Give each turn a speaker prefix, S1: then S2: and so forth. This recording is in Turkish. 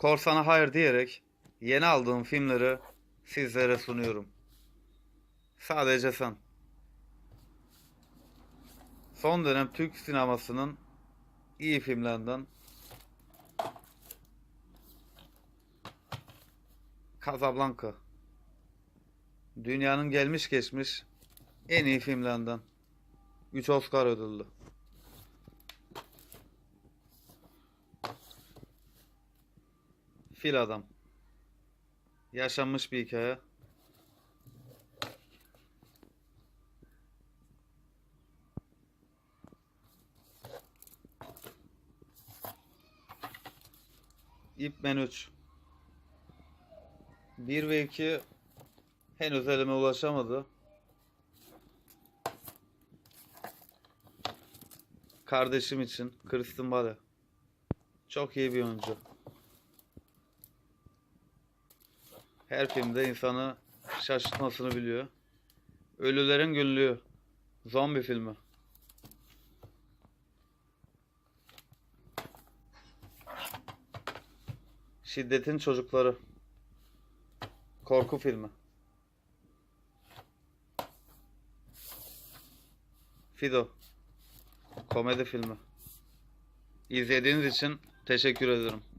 S1: Korsan'a hayır diyerek yeni aldığım filmleri sizlere sunuyorum. Sadece sen. Son dönem Türk sinemasının iyi filmlerinden Casablanca. Dünyanın gelmiş geçmiş en iyi filmlerinden. 3 Oscar ödüllü. Fil Adam. Yaşanmış bir hikaye. İp Men 3. 1 ve 2 henüz elime ulaşamadı. Kardeşim için Kristen Bale. Çok iyi bir oyuncu. Her filmde insanı şaşırtmasını biliyor. Ölülerin Günlüğü. Zombi filmi. Şiddetin Çocukları. Korku filmi. Fido. Komedi filmi. İzlediğiniz için teşekkür ederim.